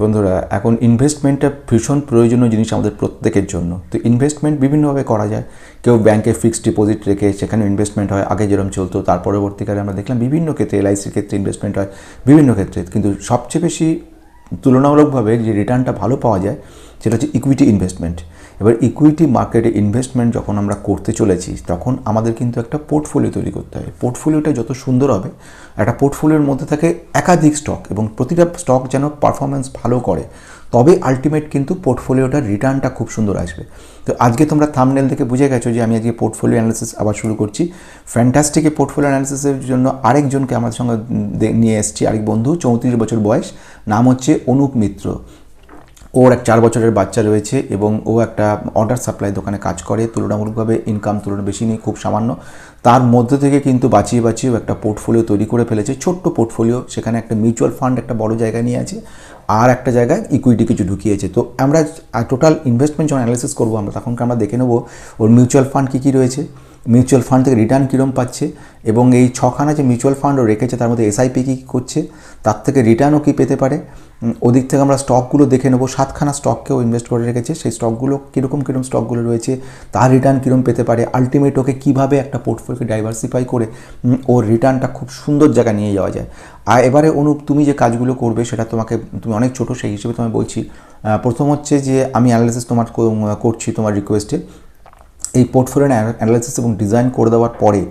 বন্ধুরা, এখন ইনভেস্টমেন্টটা ভীষণ প্রয়োজনীয় জিনিস আমাদের প্রত্যেকের জন্য। তো ইনভেস্টমেন্ট বিভিন্নভাবে করা যায়। কেউ ব্যাংকে ফিক্সড ডিপোজিট রেখে সেখানে ইনভেস্টমেন্ট হয়, আগে যেরকম চলতো, তার পরবর্তীকালে আমরা দেখলাম বিভিন্ন ক্ষেত্রে এলআইসির ক্ষেত্রে ইনভেস্টমেন্ট হয়, বিভিন্ন ক্ষেত্রে। কিন্তু সবচেয়ে বেশি তুলনামূলকভাবে যে রিটার্নটা ভালো পাওয়া যায়, সেটা হচ্ছে ইকুইটি ইনভেস্টমেন্ট এবার ইকুইটি মার্কেটে ইনভেস্টমেন্ট যখন আমরা করতে চলেছি, তখন আমাদের কিন্তু একটা পোর্টফোলিও তৈরি করতে হয়। পোর্টফোলিওটা যত সুন্দর হবে, একটা পোর্টফোলিওর মধ্যে থাকে একাধিক স্টক এবং প্রতিটা স্টক যেন পারফরমেন্স ভালো করে, তবে আলটিমেট কিন্তু পোর্টফোলিওটার রিটার্নটা খুব সুন্দর আসবে। তো আজকে তোমরা থামনেল থেকে বুঝে গেছো যে আমি আজকে পোর্টফোলিও অ্যানালিসিস আবার শুরু করছি। ফ্যান্টাস্টিকে পোর্টফোলিও অ্যানালিসিসের জন্য আরেকজনকে আমার সঙ্গে নিয়ে এসেছি, আরেক বন্ধু, চৌত্রিশ বছর বয়স, নাম হচ্ছে অনুপ মিত্র। ওর এক চার বছরের বাচ্চা রয়েছে এবং ও একটা অর্ডার সাপ্লাই দোকানে কাজ করে, তুলনামূলকভাবে ইনকাম তুলনা বেশি নেই, খুব সামান্য। তার মধ্যে থেকে কিন্তু বাঁচিয়ে বাঁচিয়ে একটা পোর্টফোলিও তৈরি করে ফেলেছে, ছোট্ট পোর্টফোলিও সেখানে একটা মিউচুয়াল ফান্ড একটা বড় জায়গায় নিয়ে আছে, আর একটা জায়গায় ইকুইটি কিছু ঢুকিয়েছে। তো আমরা টোটাল ইনভেস্টমেন্ট যখন অ্যানালিসিস করব, আমরা তখনকে আমরা দেখে নেব ওর মিউচুয়াল ফান্ড কী কী রয়েছে। মিউচুয়াল ফান্ড থেকে রিটার্ন কীরকম পাচ্ছে এবং এই ছখানা যে মিউচুয়াল ফান্ডও রেখেছে তার মধ্যে এসআইপি কী করছে, তার থেকে রিটার্নও কী পেতে পারে? ওদিক থেকে আমরা স্টকগুলো দেখে নেব। সাতখানা স্টককেও ইনভেস্ট করে রেখেছে। সেই স্টকগুলো কীরকম কীরকম স্টকগুলো রয়েছে, তার রিটার্ন কীরকম পেতে পারে আলটিমেট ওকে কীভাবে একটা পোর্টফোলিওকে ডাইভার্সিফাই করে ওর রিটার্নটা খুব সুন্দর জায়গায় নিয়ে যাওয়া যায়। আর এবারে অনুপ, তুমি যে কাজগুলো করবে সেটা তোমাকে, তুমি অনেক ছোটো, সেই হিসেবে তোমায় বলছি। প্রথম হচ্ছে যে আমি অ্যানালিসিস তোমার করছি তোমার রিকোয়েস্টে এই পোর্টফোলিও অ্যানালাইসিস এবং ডিজাইন করে দেওয়ার পরে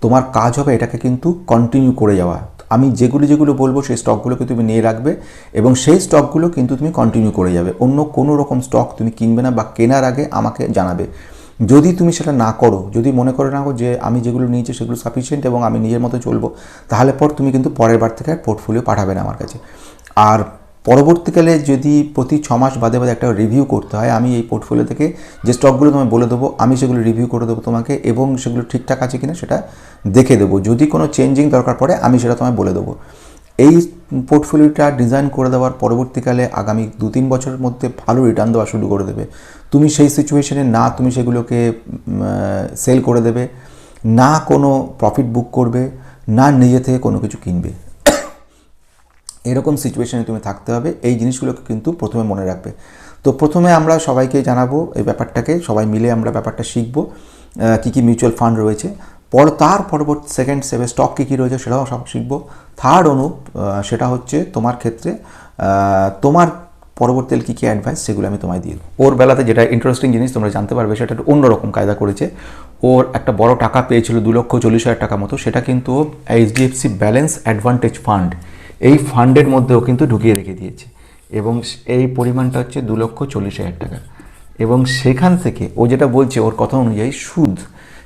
তোমার কাজ হবে এটাকে কিন্তু কন্টিনিউ করে যাওয়া। আমি যেগুলো যেগুলো বলব সেই স্টকগুলোকে তুমি নিয়ে রাখবে এবং সেই স্টকগুলো কিন্তু তুমি কন্টিনিউ করে যাবে। অন্য কোনো রকম স্টক তুমি কিনবে না বা কেনার আগে আমাকে জানাবে। যদি তুমি সেটা না করো, যদি মনে করে নাও যে আমি যেগুলো নিয়েছি সেগুলো সাফিসিয়েন্ট এবং আমি নিজের মতো চলবো, তাহলে পর তুমি কিন্তু পরের বার থেকে পোর্টফোলিও পাঠাবে না আমার কাছে। আর পরবর্তীকালে যদি প্রতি ছ মাস বাদে বাদে একটা রিভিউ করতে হয়, আমি এই পোর্টফোলিও থেকে যে স্টকগুলো তোমায় বলে দেবো, আমি সেগুলো রিভিউ করে দেবো তোমাকে এবং সেগুলো ঠিকঠাক আছে কিনা সেটা দেখে দেবো। যদি কোনো চেঞ্জিং দরকার পড়ে, আমি সেটা তোমায় বলে দেবো। এই পোর্টফোলিওটা ডিজাইন করে দেওয়ার পরবর্তীকালে আগামী দু তিন বছরের মধ্যে ভালো রিটার্ন দেওয়া শুরু করে দেবে। তুমি সেই সিচুয়েশনে না তুমি সেগুলোকে সেল করে দেবে, না কোনো প্রফিট বুক করবে, না নিজে থেকে কোনো কিছু কিনবে। এরকম সিচুয়েশনে তুমি থাকতে হবে। এই জিনিসগুলোকে কিন্তু প্রথমে মনে রাখবে। তো প্রথমে আমরা সবাইকে জানাব এই ব্যাপারটাকে, সবাই মিলে আমরা ব্যাপারটা শিখব কী কী মিউচুয়াল ফান্ড রয়েছে। পর তার পরবর্তী সেকেন্ড সেভে স্টক কী কী রয়েছে সেটাও সব শিখব। থার্ড অনুপ সেটা হচ্ছে তোমার ক্ষেত্রে তোমার পরবর্তীকালে কী কী অ্যাডভাইস সেগুলো আমি তোমায় দিয়ে। ওর বেলাতে যেটা ইন্টারেস্টিং জিনিস তোমরা জানতে পারবে, সেটা একটু অন্যরকম কায়দা করেছে। ওর একটা বড় টাকা পেয়েছিল দু লক্ষ চল্লিশ হাজার টাকা মতো, সেটা কিন্তু এইচডিএফসি ব্যালেন্স অ্যাডভান্টেজ ফান্ড এই ফান্ডের মধ্যেও কিন্তু ঢুকিয়ে রেখে দিয়েছে। এবং এই পরিমাণটা হচ্ছে দু লক্ষ চল্লিশ হাজার টাকা। এবং সেখান থেকে ও যেটা বলছে, ওর কথা অনুযায়ী সুদ।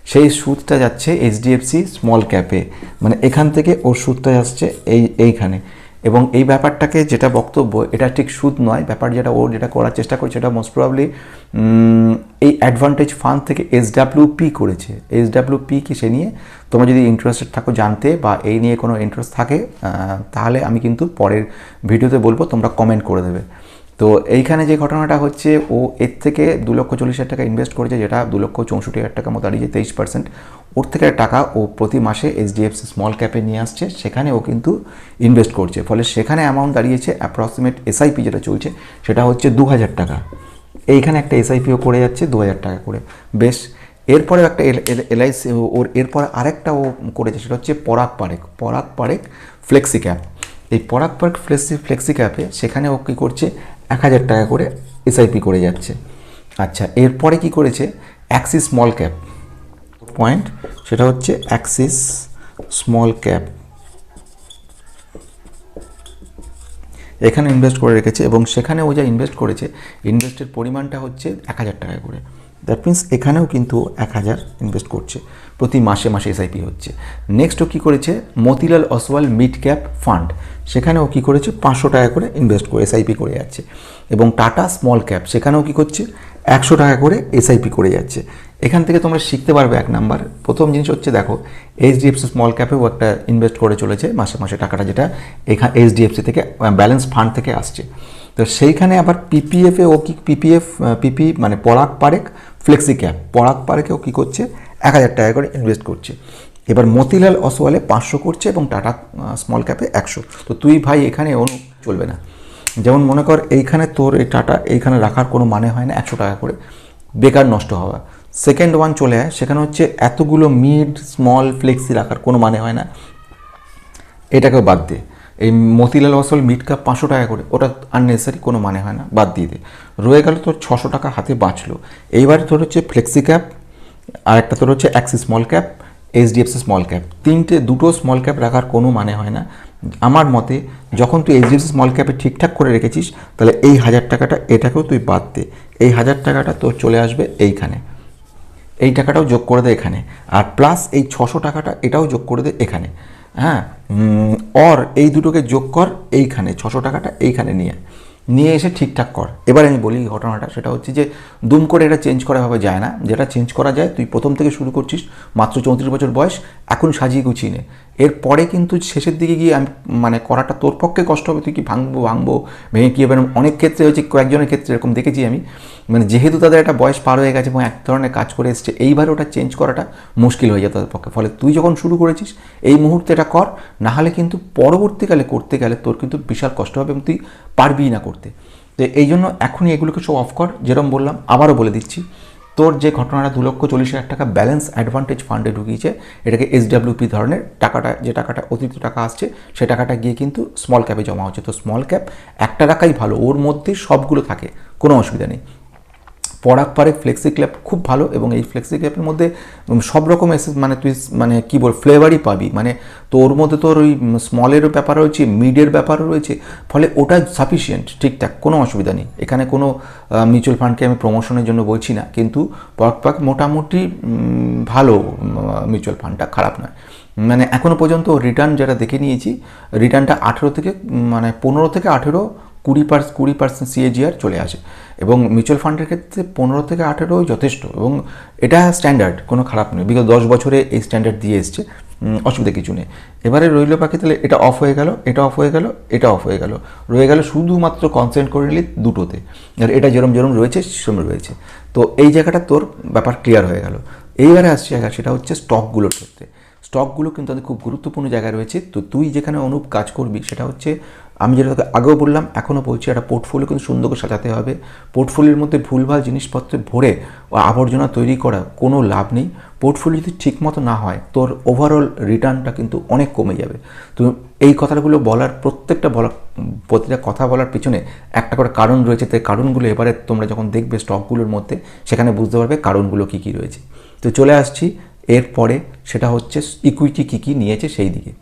সেই সুদটা যাচ্ছে এইচডিএফসি স্মল ক্যাপে মানে এখান থেকে ওর সুদটা যাচ্ছে এই, এইখানে। এবং এই ব্যাপারটাকে যেটা বক্তব্য, এটা ঠিক সুদ নয়। ব্যাপার যেটা ও যেটা করার চেষ্টা করছে সেটা মোস্ট প্রবাবলি এই অ্যাডভান্টেজ ফান্ড থেকে এসডাব্লিউপি করেছে। এসডাব্লিউপি কি সে নিয়ে? তোমরা যদি ইন্টারেস্টেড থাকো জানতে বা এই নিয়ে কোনো ইন্টারেস্ট থাকে তাহলে আমি কিন্তু পরের ভিডিওতে বলব, তোমরা কমেন্ট করে দেবে। তো এইখানে যে ঘটনাটা হচ্ছে, ও এর থেকে দু লক্ষ চল্লিশ হাজার টাকা ইনভেস্ট করেছে, যেটা দু লক্ষ চৌষট্টি হাজার টাকা মতো দাঁড়িয়েছে, তেইশ পার্সেন্ট ওর থেকে টাকা ও প্রতি মাসে এইচডিএফসি স্মল ক্যাপে নিয়ে আসছে, সেখানে ও কিন্তু ইনভেস্ট করছে। ফলে সেখানে অ্যামাউন্ট দাঁড়িয়েছে অ্যাপ্রক্সিমেট এসআইপি যেটা চলছে, সেটা হচ্ছে দু হাজার টাকা। এইখানে একটা এসআইপিও করে যাচ্ছে দু হাজার টাকা করে। বেশ, এরপরে একটা এলআইসি ওর এরপরে আরেকটা ও করেছে, সেটা হচ্ছে পরাগ পারেক। পরাগ পারেক ফ্লেক্সি ক্যাপ। এই পরাগ পার্ক ফ্লেক্সি ফ্লেক্সি ক্যাপে সেখানে ও কী করছে এক হাজার টাকা করে এসআইপি করে যাচ্ছে। আচ্ছা এরপরে কি করেছে? অ্যাক্সিস স্মল ক্যাপ পয়েন্ট সেটা হচ্ছে অ্যাক্সিস স্মল ক্যাপ এখানে ইনভেস্ট করে রেখেছে এবং সেখানে ও যা ইনভেস্ট করেছে ইনভেস্টের পরিমাণটা হচ্ছে এক হাজার টাকা করে। দ্যাট মিন্স এখানেও কিন্তু এক হাজার ইনভেস্ট করছে। প্রতি মাসে মাসে এসআইপি হচ্ছে। নেক্সট ও কী করেছে? Motilal Oswal mid cap fund. সেখানেও কী করেছে? পাঁচশো টাকা করে ইনভেস্ট করে এসআইপি করে যাচ্ছে। এবং টাটা স্মল ক্যাপ, সেখানেও কী করছে? একশো টাকা করে এসআইপি করে যাচ্ছে। এখান থেকে তোমরা শিখতে পারবে এক নাম্বার। প্রথম জিনিস হচ্ছে, দেখো এইচডিএফসি স্মল ক্যাপেও একটা ইনভেস্ট করে চলেছে মাসে মাসে টাকাটা যেটা এখানে এইচডিএফসি থেকে ব্যালেন্স ফান্ড থেকে আসছে। তো সেইখানে আবার পিপিএফে ও কি পিপিএফ পিপি মানে পরাগ পারেক ফ্লেক্সি ক্যাপ পরাগ পারেকেও কী করছে? এক হাজার টাকা করে ইনভেস্ট করছে। এবার মতিলাল অসওয়ালে পাঁচশো করছে এবং টাটা স্মল ক্যাপে একশো। তো তুই ভাই এখানে অনু চলবে না। যেমন মনে কর এইখানে তোর এই টাটা, এইখানে রাখার কোনো মানে হয় না একশো টাকা করে। বেকার নষ্ট হওয়া। সেকেন্ড ওয়ান চলে আয়, সেখানে হচ্ছে এতগুলো মিড স্মল ফ্লেক্সি রাখার কোনো মানে হয় না। এটাকেও বাদ দে। এই মতিলাল ওয়াসল মিড কাপ পাঁচশো টাকা করে, ওটা আননেসারি কোনো মানে হয় না, বাদ দিয়ে দে। রয়ে গেল তোর ছশো টাকা হাতে বাঁচলো। এইবার তোর হচ্ছে ফ্লেক্সি ক্যাপ আর একটা তোর হচ্ছে Axis small cap HDFC small cap তিনটে, দুটো স্মল ক্যাপ রাখার কোনো মানে হয় না। আমার মতে, যখন তুই এইচডিএফসি স্মল ক্যাপে ঠিকঠাক করে রেখেছিস, তাহলে এই হাজার টাকাটা এটাকেও তুই বাদ দে। এই হাজার টাকাটা তোর চলে আসবে এইখানে। এই টাকাটাও যোগ করে দে এখানে। আর প্লাস এই ছশো টাকাটা এটাও যোগ করে দে এখানে। হ্যাঁ? অর এই দুটোকে যোগ কর এইখানে, ছশো টাকাটা এইখানে নিয়ে। নিয়ে এসে ঠিকঠাক কর। এবার আমি বলি ঘটনাটা, সেটা হচ্ছে যে দুম করে এটা চেঞ্জ করা ভাবে যায় না। যেটা চেঞ্জ করা যায়, তুই প্রথম থেকে শুরু করছিস, মাত্র চৌত্রিশ বছর বয়স, এখন সাজিয়ে গুছিয়ে নে। এরপরে কিন্তু শেষের দিকে গিয়ে আমি মানে করাটা তোর পক্ষে কষ্ট হবে, তুই কি ভাঙবো ভাঙবো, ভেঙে কী হবে অনেক ক্ষেত্রে হচ্ছে কয়েকজনের ক্ষেত্রে এরকম দেখেছি আমি। মানে যেহেতু তাদের একটা বয়স পার হয়ে গেছে এবং এক ধরনের কাজ করে এসছে, এইবার ওটা চেঞ্জ করাটা মুশকিল হয়ে যায় তাদের পক্ষে। ফলে তুই যখন শুরু করেছিস, এই মুহূর্তে এটা কর নাহলে কিন্তু পরবর্তীকালে করতে গেলে তোর কিন্তু বিশাল কষ্ট হবে এবং তুই পারবি না করতে। তো এই জন্য এখনই এগুলোকে সব অফ কর যেরকম বললাম, আবারও বলে দিচ্ছি তোর যে ঘটনাটা দু লক্ষ চল্লিশ হাজার টাকা ব্যালেন্স অ্যাডভান্টেজ ফান্ডে ঢুকিয়েছে, এটাকে এসডাব্লিউপি ধরনের টাকাটা, যে টাকাটা অতিরিক্ত টাকা আসছে সে টাকাটা গিয়ে কিন্তু স্মল ক্যাপে জমা হচ্ছে। তো স্মল ক্যাপ একটা টাকাই ভালো, ওর মধ্যে সবগুলো থাকে, কোনো অসুবিধা নেই। পরাগ পারেক ফ্লেক্সি ক্ল্যাপ খুব ভালো এবং এই ফ্লেক্সি ক্ল্যাপের মধ্যে সব রকম এসে মানে তুই মানে কী বল ফ্লেভারই পাবি। মানে তো ওর মধ্যে তোর ওই স্মলেরও ব্যাপার রয়েছে মিডের ব্যাপারও রয়েছে, ফলে ওটা সাফিসিয়েন্ট ঠিকঠাক, কোনো অসুবিধা নেই। এখানে কোনো মিউচুয়াল ফান্ডকে আমি প্রমোশনের জন্য বলছি না, কিন্তু পরাগ পাক মোটামুটি ভালো মিউচুয়াল ফান্ডটা খারাপ নয়। মানে এখনও পর্যন্ত রিটার্ন যেটা দেখে নিয়েছি রিটার্নটা আঠেরো থেকে মানে পনেরো থেকে আঠেরো কুড়ি পার্স, কুড়ি পার্সেন্ট সিএজিআর চলে আসে। এবং মিউচুয়াল ফান্ডের ক্ষেত্রে পনেরো থেকে আঠেরো যথেষ্ট। এবং এটা স্ট্যান্ডার্ড কোনো খারাপ নয়। বিগত দশ বছরে এই স্ট্যান্ডার্ড দিয়ে এসছে। অসুবিধা কিছু নেই। এবারে রইল পাখি তাহলে এটা অফ হয়ে গেল, এটা অফ হয়ে গেল, এটা অফ হয়ে গেল। রয়ে গেল শুধুমাত্র কনসেন্ট করে নিলি দুটোতে। আর এটা যেরম যেরম রয়েছে, সেরম রয়েছে। তো এই জায়গাটা তোর ব্যাপার ক্লিয়ার হয়ে গেল। এইবারে আসছে জায়গা, সেটা হচ্ছে স্টকগুলোর ক্ষেত্রে। স্টকগুলো কিন্তু তাদের খুব গুরুত্বপূর্ণ জায়গায় রয়েছে। তো তুই যেখানে অনুপ কাজ করবি, সেটা হচ্ছে আমি যেটা তোকে আগেও বললাম এখনও বলছি, একটা পোর্টফোলিও কিন্তু সুন্দর করে সাজাতে হবে। পোর্টফোলিওর মধ্যে ভুলভাল জিনিসপত্র ভরে আবর্জনা তৈরি করা কোনো লাভ নেই। পোর্টফোলিও যদি ঠিকমতো না হয়, তোর ওভারঅল রিটার্নটা কিন্তু অনেক কমে যাবে। তো এই কথাগুলো বলার, প্রত্যেকটা বলার প্রতিটা কথা বলার পিছনে একটা করে কারণ রয়েছে। তাই কারণগুলো এবারে তোমরা যখন দেখবে স্টকগুলোর মধ্যে, সেখানে বুঝতে পারবে কারণগুলো কী কী রয়েছে। তো চলে আসছি, এরপরে সেটা হচ্ছে ইকুইটি কী কী নিয়েছে সেই দিকে।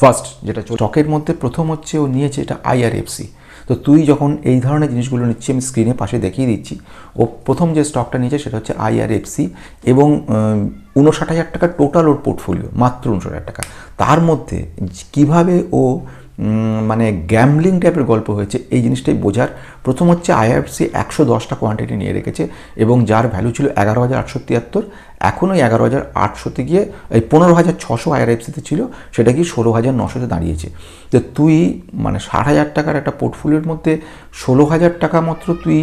ফার্স্ট যেটা স্টকের মধ্যে প্রথম হচ্ছে ও নিয়েছে এটা আইআরএফসি তো তুই যখন এই ধরনের জিনিসগুলো নিচ্ছি, আমি স্ক্রিনে পাশে দেখিয়ে দিচ্ছি, ও প্রথম যে স্টকটা নিয়েছে সেটা হচ্ছে আইআরএফসি এবং উনষাট হাজার টাকা টোটাল ওর পোর্টফোলিও মাত্র উনষাট হাজার টাকা। তার মধ্যে কীভাবে ও মানে গ্যামলিং টাইপের গল্প হয়েছে, এই জিনিসটাই বোঝার। প্রথম হচ্ছে আইএফসি একশো দশটা কোয়ান্টিটি নিয়ে রেখেছে এবং যার ভ্যালু ছিল এগারো হাজার আটশো তিয়াত্তর এখন ওই এগারো হাজার আটশোতে গিয়ে, এই পনেরো হাজার ছশো আইআরএফসিতে ছিল, সেটা কি ষোলো হাজার নশোতে দাঁড়িয়েছে। তো তুই মানে ষাট হাজার টাকার একটা পোর্টফোলিওর মধ্যে ষোলো হাজার টাকা মাত্র তুই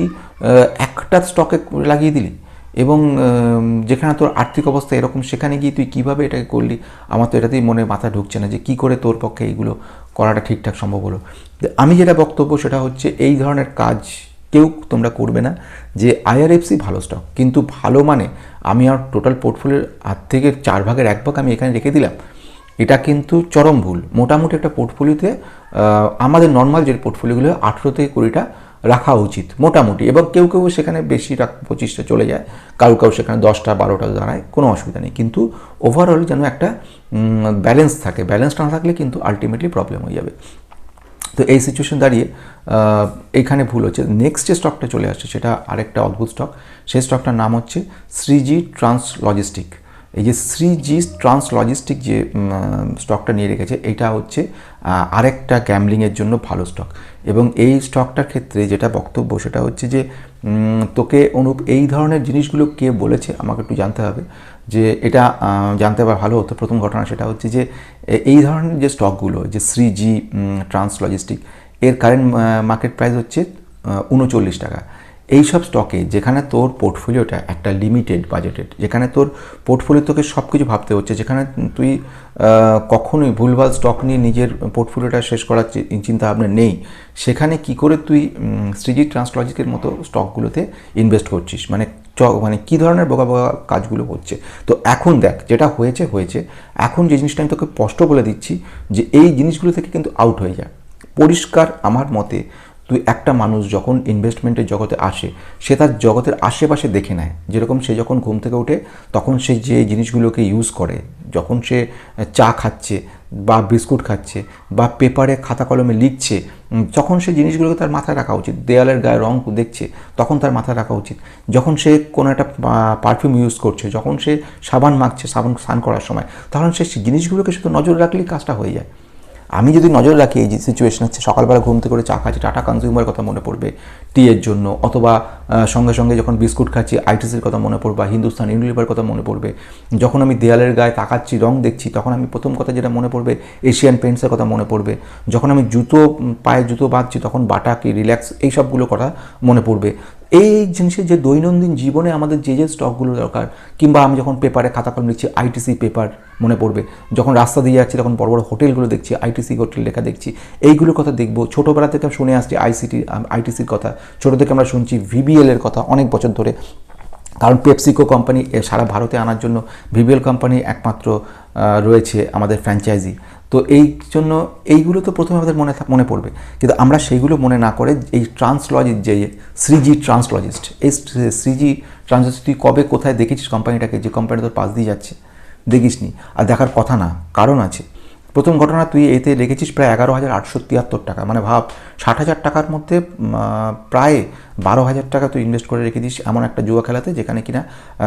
একটা স্টকে লাগিয়ে দিলি এবং যেখানে তোর আর্থিক অবস্থা এরকম, সেখানে গিয়ে তুই কীভাবে এটাকে করলি? আমার তো এটাতেই মনে মাথা ঢুকছে না যে কী করে তোর পক্ষে এইগুলো করাটা ঠিকঠাক সম্ভব হলো। আমি যেটা বক্তব্য, সেটা হচ্ছে এই ধরনের কাজ কেউ তোমরা করবে না যে আইআরএফসি ভালো স্টক কিন্তু ভালো মানে আমি আর টোটাল পোর্টফোলিওর হাত থেকে চার ভাগের এক ভাগ আমি এখানে রেখে দিলাম। এটা কিন্তু চরম ভুল। মোটামুটি একটা পোর্টফোলিওতে আমাদের নর্মাল যে পোর্টফোলিওগুলো আঠেরো থেকে কুড়িটা রাখা উচিত, মোটামুটি। এবং কেউ কেউ সেখানে বেশি রাখ, পঁচিশটা চলে যায়। কারও কারও সেখানে দশটা, বারোটা দাঁড়ায়, কোনো অসুবিধা নেই। কিন্তু ওভারঅল যেন একটা ব্যালেন্স থাকে। ব্যালেন্স না থাকলে কিন্তু আলটিমেটলি প্রবলেম হয়ে যাবে। তো এই সিচুয়েশন দাঁড়িয়ে এখানে ভুল হচ্ছে। নেক্সট যে স্টকটা চলে আসছে, সেটা আরেকটা অদ্ভুত স্টক সেই স্টকটার নাম হচ্ছে শ্রীজি ট্রান্স লজিস্টিক এই যে শ্রীজি ট্রান্স লজিস্টিক যে স্টকটা নিয়ে রেখেছে, এটা হচ্ছে আরেকটা গ্যামলিংয়ের জন্য ভালো স্টক এবং এই স্টকটার ক্ষেত্রে যেটা বক্তব্য, সেটা হচ্ছে যে তোকে অনুপ, এই ধরনের জিনিসগুলো কে বলেছে আমাকে একটু জানতে হবে। যে এটা জানতে পারা ভালো হতো। প্রথম ঘটনা সেটা হচ্ছে যে এই ধরনের যে স্টকগুলো যে শ্রীজি ট্রান্স লজিস্টিক এর কারেন্ট মার্কেট প্রাইস হচ্ছে উনচল্লিশ টাকা। এই সব স্টকে যেখানে তোর পোর্টফোলিওটা একটা লিমিটেড বাজেটেড যেখানে তোর পোর্টফোলিও তোকে সব কিছু ভাবতে হচ্ছে, যেখানে তুই কখনোই ভুলভাল স্টক নিয়ে নিজের পোর্টফোলিওটা শেষ করার চি- চিন্তা ভাবনা নেই, সেখানে কি করে তুই শ্রীজি ট্রান্সলজিকের মতো স্টকগুলোতে ইনভেস্ট করছিস? মানে চ মানে কী ধরনের বোকা বোকা কাজগুলো হচ্ছে? তো এখন দেখ, যেটা হয়েছে হয়েছে, এখন যে জিনিসটা আমি তোকে স্পষ্ট বলে দিচ্ছি যে এই জিনিসগুলো থেকে কিন্তু আউট হয়ে যায় পরিষ্কার আমার মতে তুই একটা মানুষ যখন ইনভেস্টমেন্টের জগতে আসে, সে তার জগতের আশেপাশে দেখে নেয়। যেরকম সে যখন ঘুম থেকে ওঠে, তখন সে যে জিনিসগুলোকে ইউজ করে, যখন সে চা খাচ্ছে বা বিস্কুট খাচ্ছে বা পেপারে খাতা কলমে লিখছে তখন সে জিনিসগুলোকে তার মাথায় রাখা উচিত। দেয়ালের গায়ে রং দেখছে, তখন তার মাথায় রাখা উচিত। যখন সে কোনো একটা পারফিউম ইউজ করছে, যখন সে সাবান মাখছে সাবান স্নান করার সময়, তখন সে জিনিসগুলোকে শুধু নজর রাখলেই কাজটা হয়ে যায়। আমি যদি নজর রাখি এই যে সিচুয়েশন হচ্ছে সকালবেলা ঘুম থেকে করে চা খাচ্ছি, টাটা কনজিউমার কথা মনে পড়বে টি এর জন্য, অথবা সঙ্গে সঙ্গে যখন বিস্কুট খাচ্ছি আইটিসির কথা মনে পড়বে বা হিন্দুস্তান ইউনিলিভার কথা মনে পড়বে। যখন আমি দেয়ালের গায়ে তাকাচ্ছি, রং দেখছি, তখন আমি প্রথম কথা যেটা মনে পড়বে এশিয়ান পেন্টসের কথা মনে পড়বে। যখন আমি জুতো পায়ে জুতো বাঁধছি, তখন বাটা কি রিল্যাক্স এই সবগুলো কথা মনে পড়বে। এই জিনিসের যে দৈনন্দিন জীবনে আমাদের যে যে স্টকগুলো দরকার, কিংবা আমি যখন পেপারে খাতা কলম লিখছি আইটিসি পেপার মনে পড়বে। যখন রাস্তা দিয়ে যাচ্ছি, তখন বড় বড় হোটেলগুলো দেখছি আইটিসি হোটেল লেখা দেখছি, এইগুলোর কথা দেখব। ছোটোবেলা থেকে শুনে আসছি আইসিটি আইটিসির কথা। ছোটো থেকে আমরা শুনছি ভিবিএল এর কথা অনেক বছর ধরে। কারণ পেপসিকো কোম্পানি সারা ভারতে আনার জন্য ভিবিএল কোম্পানি একমাত্র রয়েছে আমাদের ফ্র্যাঞ্চাইজি তো এই জন্য এইগুলো তো প্রথমে আমাদের মনে মনে পড়বে। কিন্তু আমরা সেইগুলো মনে না করে এই ট্রান্সলজিস্ট যে শ্রীজি ট্রান্সলজিস্ট, এই শ্রীজি ট্রান্সলজিস্ট তুই কবে কোথায় দেখেছিস কোম্পানিটাকে? যে কোম্পানি তোর পাশ দিয়ে যাচ্ছে। দেখিসনি। আর দেখার কথা না, কারণ আছে। প্রথম ঘটনা তুই এতে লেগেছিস প্রায় এগারো হাজার আটশো তিয়াত্তর টাকা। মানে ভাব, ষাট হাজার টাকার মধ্যে প্রায় বারো হাজার টাকা তুই ইনভেস্ট করে রেখে দিস এমন একটা জুয়া খেলাতে, যেখানে কিনা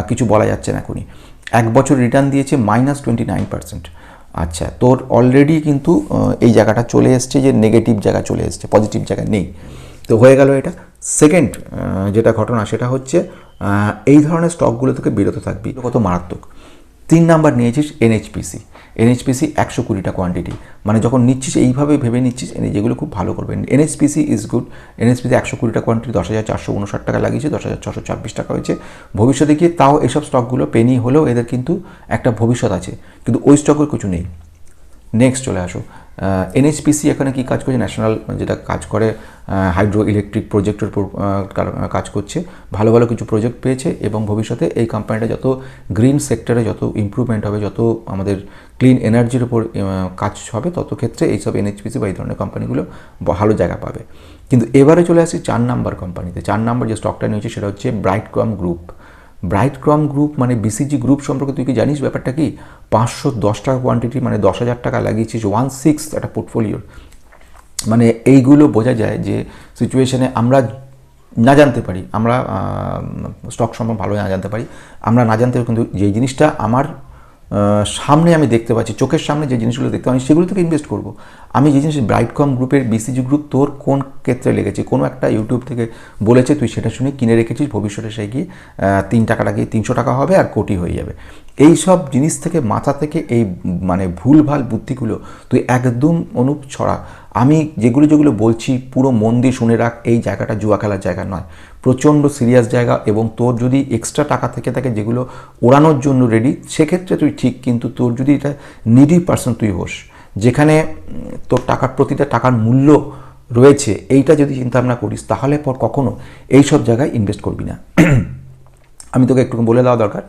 কিছু বলা যাচ্ছে না এখনই। এক বছর রিটার্ন দিয়েছে মাইনাস টোয়েন্টি নাইন পার্সেন্ট আচ্ছা তোর অলরেডি কিন্তু এই জায়গাটা চলে এসছে যে নেগেটিভ জায়গা চলে এসছে পজিটিভ জায়গা নেই। তো হয়ে গেল এটা। সেকেন্ড যেটা ঘটনা, সেটা হচ্ছে এই ধরনের স্টকগুলো থেকে বিরত থাকবি। কত মারাত্মক। তিন নাম্বার নিয়েছিস এনএইচপিসি এনএইচপিসি একশো কুড়িটা কোয়ান্টিটি মানে যখন নিচ্ছিস এইভাবে ভেবে নিচ্ছিস যেগুলো খুব ভালো করবে। এনএইচপিসি ইজ গুড এনএইচপিসি একশো কুড়িটা কোয়ান্টিটি দশ হাজার চারশো উনষাট টাকা লাগিয়েছে, দশ হাজার ছশো ছাব্বিশ টাকা হয়েছে। ভবিষ্যতে গিয়ে তাও এসব স্টকগুলো পেনি হলেও এদের কিন্তু একটা ভবিষ্যৎ আছে। কিন্তু ওই স্টকের কিছু নেই। নেক্সট চলে আসো। এনএইচপিসি এখানে কি কাজ করছে? ন্যাশনাল যেটা কাজ করে হাইড্রো ইলেকট্রিক প্রজেক্টের উপর কাজ করছে। ভালো ভালো কিছু প্রজেক্ট পেয়েছে এবং ভবিষ্যতে এই কোম্পানিটা যত গ্রিন সেক্টরে যত ইমপ্রুভমেন্ট হবে, যত আমাদের ক্লিন এনার্জির উপর কাজ হবে, তত ক্ষেত্রে এইসব এনএইচপিসি বা এই ধরনের কোম্পানিগুলো ভালো জায়গা পাবে। কিন্তু এবারে চলে আসি চার নাম্বার কোম্পানিতে চার নাম্বার যে স্টকটা নিয়েছে সেটা হচ্ছে Brightcom group Brightcom group মানে বিসিজি গ্রুপ সম্পর্কে তুই কি জানিস? ব্যাপারটা কি? পাঁচশো দশ টাকা কোয়ান্টিটি মানে দশ হাজার টাকা লাগিয়েছিস ওয়ান সিক্স একটা পোর্টফোলিওর মানে এইগুলো বোঝা যায় যে সিচুয়েশানে আমরা না জানতে পারি, আমরা স্টক সম্পর্কে ভালো না জানতে পারি, আমরা না জানতে পারি, কিন্তু যেই জিনিসটা আমার সামনে আমি দেখতে পাচ্ছি, চোখের সামনে যে জিনিসগুলো দেখতে পাচ্ছি, সেগুলো থেকে ইনভেস্ট করব। আমি যে জিনিস ব্রাইটকম গ্রুপের বিসিজি গ্রুপ তোর কোন ক্ষেত্রে লেগেছে? কোনো একটা ইউটিউব থেকে বলেছে, তুই সেটা শুনে কিনে রেখেছিস, ভবিষ্যতে সে গিয়ে তিন টাকাটা গিয়ে তিনশো টাকা হবে আর কোটি হয়ে যাবে। এই সব জিনিস থেকে, মাথা থেকে এই মানে ভুলভাল বুদ্ধিগুলো তুই একদম অনুপ ছড়া। আমি যেগুলো যেগুলো বলছি, পুরো মন দিয়ে শুনে রাখ, এই জায়গাটা জুয়া খেলার জায়গা নয়। প্রচণ্ড সিরিয়াস জায়গা এবং তোর যদি এক্সট্রা টাকা থেকে থাকে যেগুলো ওড়ানোর জন্য রেডি সেক্ষেত্রে তুই ঠিক, কিন্তু তোর যদি এটা নিডি পার্সন তুই হোস, যেখানে তোর টাকার প্রতিটা টাকার মূল্য রয়েছে, এইটা যদি চিন্তা ভাবনা করিস, তাহলে পর কখনো এই সব জায়গায় ইনভেস্ট করবি না। আমি তোকে একটু বলে দেওয়া দরকার।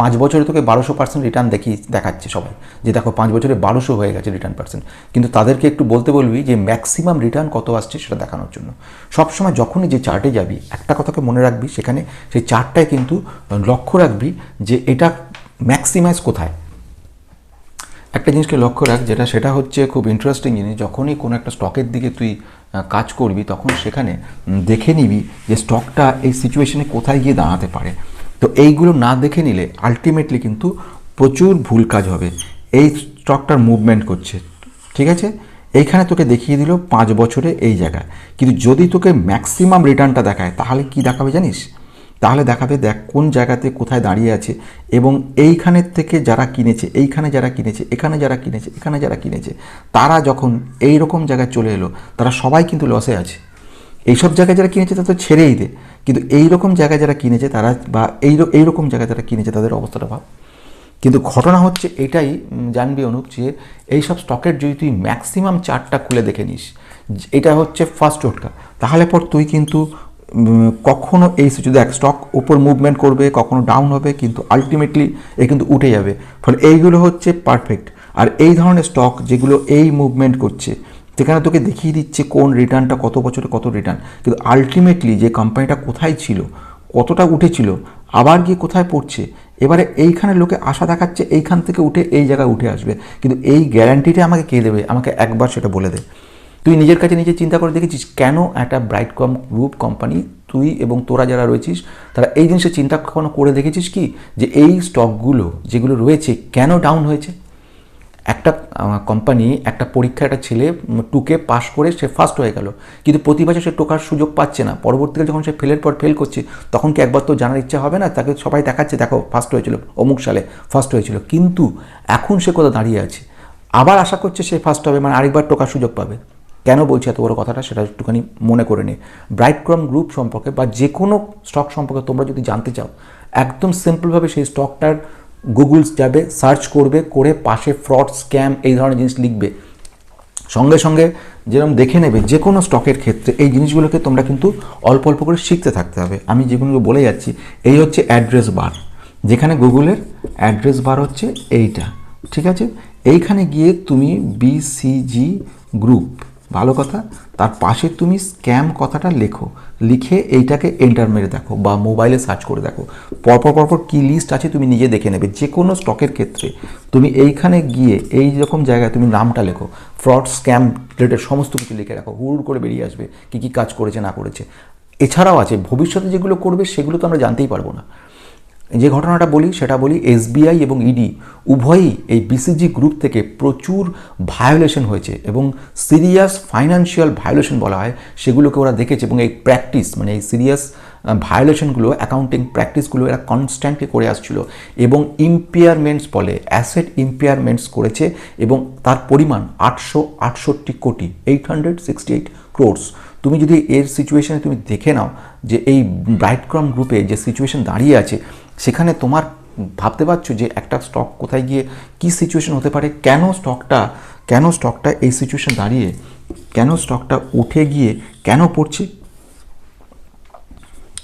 পাঁচ বছরে তোকে বারোশো পার্সেন্ট রিটার্ন দেখি দেখাচ্ছে সবাই। যে দেখো পাঁচ বছরে বারোশো হয়ে গেছে রিটার্ন পার্সেন্ট কিন্তু তাদেরকে একটু বলতে বলবি যে ম্যাক্সিমাম রিটার্ন কত আসছে সেটা দেখানোর জন্য। সবসময় যখনই যে চার্টে যাবি, একটা কথাকে মনে রাখবি, সেখানে সেই চার্টটায় কিন্তু লক্ষ্য রাখবি যে এটা ম্যাক্সিমাইজ কোথায়। একটা জিনিসকে লক্ষ্য রাখ যেটা, সেটা হচ্ছে খুব ইন্টারেস্টিং জিনিস, যখনই কোনো একটা স্টকের দিকে তুই কাজ করবি, তখন সেখানে দেখে নিবি যে স্টকটা এই সিচুয়েশনে কোথায় গিয়ে দাঁড়াতে পারে। তো এইগুলো না দেখে নিলে আলটিমেটলি কিন্তু প্রচুর ভুল কাজ হবে। এই স্টকটার মুভমেন্ট করছে, ঠিক আছে? এইখানে তোকে দেখিয়ে দিল পাঁচ বছরে এই জায়গায় কিন্তু যদি তোকে ম্যাক্সিমাম রিটার্নটা দেখায়, তাহলে কি দেখাবে জানিস? তাহলে দেখাবে দেখ কোন জায়গাতে কোথায় দাঁড়িয়ে আছে এবং এইখানের থেকে যারা কিনেছে, এইখানে যারা কিনেছে, এখানে যারা কিনেছে, এখানে যারা কিনেছে, তারা যখন এই রকম জায়গায় চলে এলো, তারা সবাই কিন্তু লসে আছে। এইসব জায়গায় যারা কিনেছে তারা তো ছেড়েই দে। কিন্তু এই রকম জায়গায় যারা কিনেছে তারা বা এই এই রকম জায়গায় যারা কিনেছে তাদের অবস্থাটা ভাব। কিন্তু ঘটনা হচ্ছে এটাই জানবি অনুপ, যে এইসব স্টকের যদি তুই ম্যাক্সিমাম চার্টটা খুলে দেখে নিস এটা হচ্ছে ফার্স্ট ওটকা তাহলে পর তুই কিন্তু কখনো এই যদি এক স্টক উপর মুভমেন্ট করবে, কখনো ডাউন হবে, কিন্তু আলটিমেটলি এ কিন্তু উঠে যাবে। ফলে এইগুলো হচ্ছে পারফেক্ট আর এই ধরনের স্টক যেগুলো এই মুভমেন্ট করছে সেখানে তোকে দেখিয়ে দিচ্ছে কোন রিটার্নটা, কত বছরে কত রিটার্ন। কিন্তু আলটিমেটলি যে কোম্পানিটা কোথায় ছিল, কতটা উঠেছিল, আবার গিয়ে কোথায় পড়ছে, এবারে এইখানে লোকে আশা দেখাচ্ছে এইখান থেকে উঠে এই জায়গায় উঠে আসবে। কিন্তু এই গ্যারান্টিটা আমাকে কে দেবে? আমাকে একবার সেটা বলে দে। তুই নিজের কাছে নিজে চিন্তা করে দেখেছিস কেন একটা ব্রাইট কম গ্রুপ কোম্পানি তুই এবং তোরা যারা রয়েছিস, তারা এই জিনিসের চিন্তা কখনো করে দেখেছিস কি? যে এই স্টকগুলো যেগুলো রয়েছে, কেন ডাউন হয়েছে? একটা কোম্পানি একটা পরীক্ষা একটা ছেলে টুকে পাস করে সে ফার্স্ট হয়ে গেল। কিন্তু প্রতি বছর সে টোকার সুযোগ পাচ্ছে না। পরবর্তীকালে যখন সে ফেলের পর ফেল করছে, তখন কি একবার তো জানার ইচ্ছা হবে না? তাকে সবাই দেখাচ্ছে, দেখো ফার্স্ট হয়েছিল, অমুক সালে ফার্স্ট হয়েছিল। কিন্তু এখন সে কোথাও দাঁড়িয়ে আছে। আবার আশা করছে সে ফার্স্ট হবে মানে আরেকবার টোকার সুযোগ পাবে। কেন বলছি এত বড় কথাটা? সেটা একটুখানি মনে করে নে। ব্রাইটক্রম গ্রুপ সম্পর্কে বা যে কোনো স্টক সম্পর্কে তোমরা যদি জানতে চাও, একদম সিম্পলভাবে সেই স্টকটার গুগলস যাবে সার্চ করবে, করে পাশে ফ্রড, স্ক্যাম এই ধরনের জিনিস লিখবে। সঙ্গে সঙ্গে যেরকম দেখে নেবে যে কোনো স্টকের ক্ষেত্রে এই জিনিসগুলোকে তোমরা কিন্তু অল্প অল্প করে শিখতে থাকতে হবে। আমি যেগুলো বলে যাচ্ছি, এই হচ্ছে অ্যাড্রেস বার। যেখানে গুগলের অ্যাড্রেস বার হচ্ছে এইটা, ঠিক আছে? এইখানে গিয়ে তুমি বিসিজি গ্রুপ ভালো কথা? তার পাশে তুমি স্ক্যাম কথাটা লেখো। লিখে এইটাকে এন্টার মেরে দেখো বা মোবাইলে সার্চ করে দেখো। পরপর পরপর কী লিস্ট আছে তুমি নিজে দেখে নেবে। যে কোনো স্টকের ক্ষেত্রে তুমি এইখানে গিয়ে এই রকম জায়গায় তুমি নামটা লেখো। ফ্রড স্ক্যাম রিলেটেড সমস্ত কিছু লিখে রাখো। হুড় করে বেরিয়ে আসবে কী কী কাজ করেছে, না করেছে। এছাড়াও আছে, ভবিষ্যতে যেগুলো করবে সেগুলো তো আমরা জানতেই পারব না। যে ঘটনাটা বলি, সেটা বলি এসবিআই এবং ইডি উভয়ই এই বিসিজি গ্রুপ থেকে প্রচুর ভায়োলেশন হয়েছে এবং সিরিয়াস ফাইন্যান্সিয়াল ভায়োলেশন বলা হয়, সেগুলোকে ওরা দেখেছে এবং এই প্র্যাকটিস মানে এই সিরিয়াস ভায়োলেশনগুলো অ্যাকাউন্টিং প্র্যাকটিসগুলো এরা কনস্ট্যান্টলি করে আসছিল এবং ইম্পেয়ারমেন্টস বলে অ্যাসেট ইম্পেয়ারমেন্টস করেছে এবং তার পরিমাণ আটশো আটষট্টি কোটি eight hundred sixty eight crores তুমি যদি এর সিচুয়েশানে তুমি দেখে নাও যে এই ব্রাইটক্রম গ্রুপে যে সিচুয়েশন দাঁড়িয়ে আছে সেখানে তোমার ভাবতে পারছ যে একটা স্টক কোথায় গিয়ে কি সিচুয়েশন হতে পারে? কেন স্টকটা কেন স্টকটা এই সিচুয়েশন দাঁড়িয়ে? কেন স্টকটা উঠে গিয়ে কেন পড়ছে?